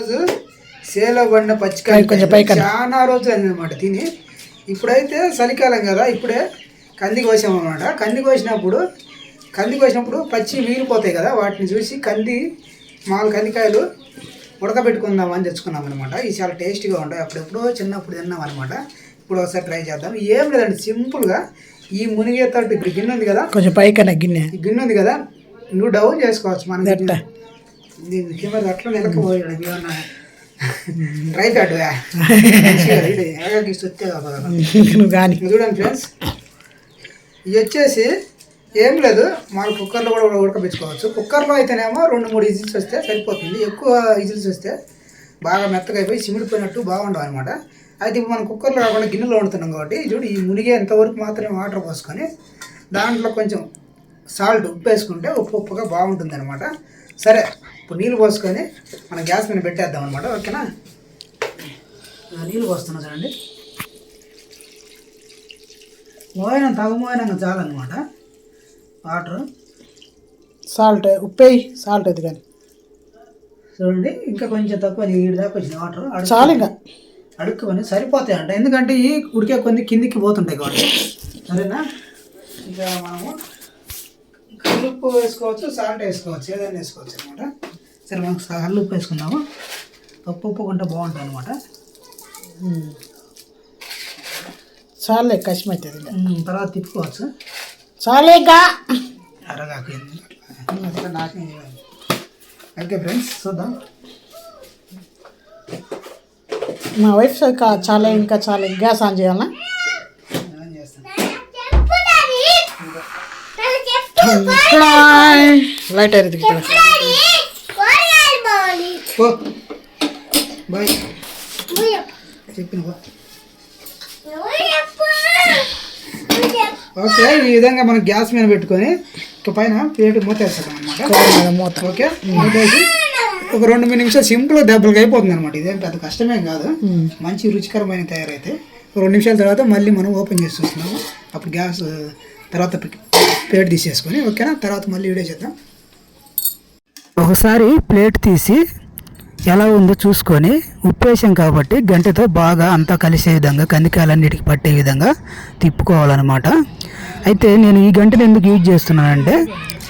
రోజు సేలో పడిన పచ్చికాయ కొంచెం పైకన్నా. చాలా రోజులు అయిందనమాట తిని. ఇప్పుడైతే చలికాలం కదా ఇప్పుడే కంది కోసామన్నమాట కంది కోసినప్పుడు కంది కోసినప్పుడు పచ్చి వీరిపోతాయి కదా వాటిని చూసి కంది మామూలు కందికాయలు ఉడకబెట్టుకుందాం అని తెచ్చుకున్నాం అనమాట ఇవి చాలా టేస్టీగా ఉంటాయి. అప్పుడెప్పుడో చిన్నప్పుడు తిన్నాం అనమాట ఇప్పుడు ఒకసారి ట్రై చేద్దాం. ఏం లేదండి సింపుల్గా ఈ మునిగే తట్టు ఇప్పుడు గిన్నె ఉంది కదా కొంచెం పైకన్నా గిన్నె. గిన్నె ఉంది కదా నువ్వు డౌన్ చేసుకోవచ్చు. మన కింద అట్లా నిలకపోయాడు ఏమన్నా ప్యాడ్ ఇంకా చూడండి ఫ్రెండ్స్ ఇవి వచ్చేసి ఏం లేదు మన కుక్కర్లో కూడా ఉడకబెట్టుకోవచ్చు. కుక్కర్లో అయితేనేమో రెండు మూడు ఇజిల్స్ వస్తే సరిపోతుంది. ఎక్కువ ఇజిల్స్ వస్తే బాగా మెత్తగా అయిపోయి చిమిడిపోయినట్టు బాగుండవు అనమాట అయితే మనం కుక్కర్లో కాకుండా గిన్నెలో వండుతున్నాం కాబట్టి చూడు ఈ మునిగే ఎంతవరకు మాత్రమే వాటర్ పోసుకొని దాంట్లో కొంచెం సాల్ట్ ఉప్పు వేసుకుంటే ఉప్పు ఉప్పుగా బాగుంటుంది అనమాట సరే ఇప్పుడు నీళ్ళు పోసుకొని మనం గ్యాస్ మీద పెట్టేద్దాం అనమాట ఓకేనా? నీళ్ళు పోస్తున్నా చూడండి. మోయన తగు మోయనంగా చాలన్నమాట. వాటర్. సాల్ట్ ఉప్పేయి సాల్ట్ అది కానీ. చూడండి ఇంకా కొంచెం తక్కువ నీళ్ళు దాకా వచ్చిన వాటర్. చాలు ఇంకా. అడుక్కుని సరిపోతాయి అంట ఎందుకంటే ఈ ఉడికే కొన్ని కిందికి పోతుంటాయి కాబట్టి సరేనా? ఇంకా మనము కల్లుప్పు వేసుకోవచ్చు సాల్ట్ వేసుకోవచ్చు ఏదైనా వేసుకోవచ్చు అనమాట సరే మనకు కల్లుప్పు వేసుకుందాము. ఉప్పు ఉప్పుకుంటే బాగుంటుంది అనమాట చాలే కష్టం అవుతుంది తర్వాత తిప్పుకోవచ్చు. చాలేగా అరగాకు అట్లా నాకే ఓకే ఫ్రెండ్స్ చూద్దాం. మా వైఫ్ చాలా ఇంకా చాలా గ్యాస్ ఆన్ చేయాలనా చెప్పిన పో ఓకే ఈ విధంగా మనం గ్యాస్ మీద పెట్టుకొని ఇక పైన ప్లేట్ మూతేస్తాం అనమాట మూత ఓకే మూతేసి ఒక రెండు మూడు నిమిషాలు సింపుల్ దెబ్బలకి అయిపోతుంది అనమాట ఇదేం పెద్ద కష్టమేం కాదు. మంచి రుచికరమైన తయారైతే. ఒక రెండు నిమిషాల తర్వాత మళ్ళీ మనం ఓపెన్ చేసి చూస్తున్నాము. అప్పుడు గ్యాస్ తర్వాత ప్లేట్ తీసేసుకొని ఓకేనా? తర్వాత మళ్ళీ వీడియో చేద్దాం. ఒకసారి ప్లేట్ తీసి ఎలా ఉందో చూసుకొని ఉప్పు వేసాం కాబట్టి గంటతో బాగా అంతా కలిసే విధంగా కందికాయలన్నిటికి పట్టే విధంగా తిప్పుకోవాలన్నమాట. అయితే నేను ఈ గంటను ఎందుకు యూజ్ చేస్తున్నానంటే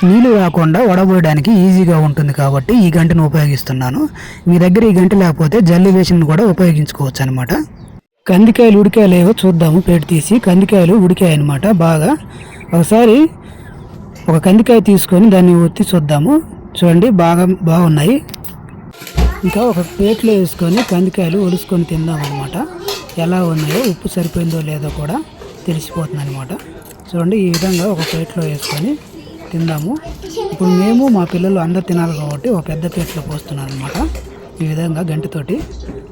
నీళ్ళు రాకుండా వడబోయడానికి ఈజీగా ఉంటుంది కాబట్టి ఈ గంటను ఉపయోగిస్తున్నాను. మీ దగ్గర ఈ గంట లేకపోతే జల్లి వేసిన కూడా ఉపయోగించుకోవచ్చు అనమాట కందికాయలు ఉడికాయలేవో చూద్దాము. ప్లేట్ తీసి కందికాయలు ఉడికాయ అనమాట బాగా ఒకసారి ఒక కందికాయ తీసుకొని దాన్ని ఒత్తి చూద్దాము. చూడండి బాగా బాగున్నాయి. ఇంకా ఒక ప్లేట్లో వేసుకొని కందికాయలు ఒలుసుకొని తిందాం అనమాట ఎలా ఉన్నాయో ఉప్పు సరిపోయిందో లేదో కూడా తెలిసిపోతుంది అనమాట చూడండి ఈ విధంగా ఒక ప్లేట్లో వేసుకొని తిందాము. ఇప్పుడు మేము మా పిల్లలు అందరు తినాలి కాబట్టి ఒక పెద్ద ప్లేట్లో పోస్తున్నాను అనమాట ఈ విధంగా గంటతోటి.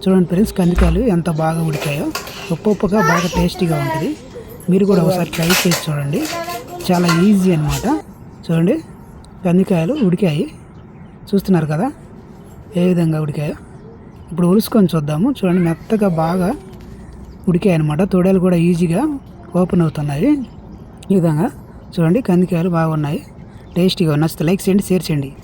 చూడండి ఫ్రెండ్స్ కందికాయలు ఎంత బాగా ఉడికాయో. ఉప్పు ఉప్పుగా బాగా టేస్టీగా ఉంటుంది. మీరు కూడా ఒకసారి ట్రై చేసి చూడండి. చాలా ఈజీ అనమాట చూడండి కందికాయలు ఉడికాయి. చూస్తున్నారు కదా? ఏ విధంగా ఉడికాయో. ఇప్పుడు ఉలుసుకొని చూద్దాము. చూడండి మెత్తగా బాగా ఉడికాయి అనమాట తొడలు కూడా ఈజీగా ఓపెన్ అవుతున్నాయి. ఈ విధంగా చూడండి కందికాయలు బాగున్నాయి. టేస్టీగా నచ్చితే లైక్ చేయండి షేర్ చేయండి.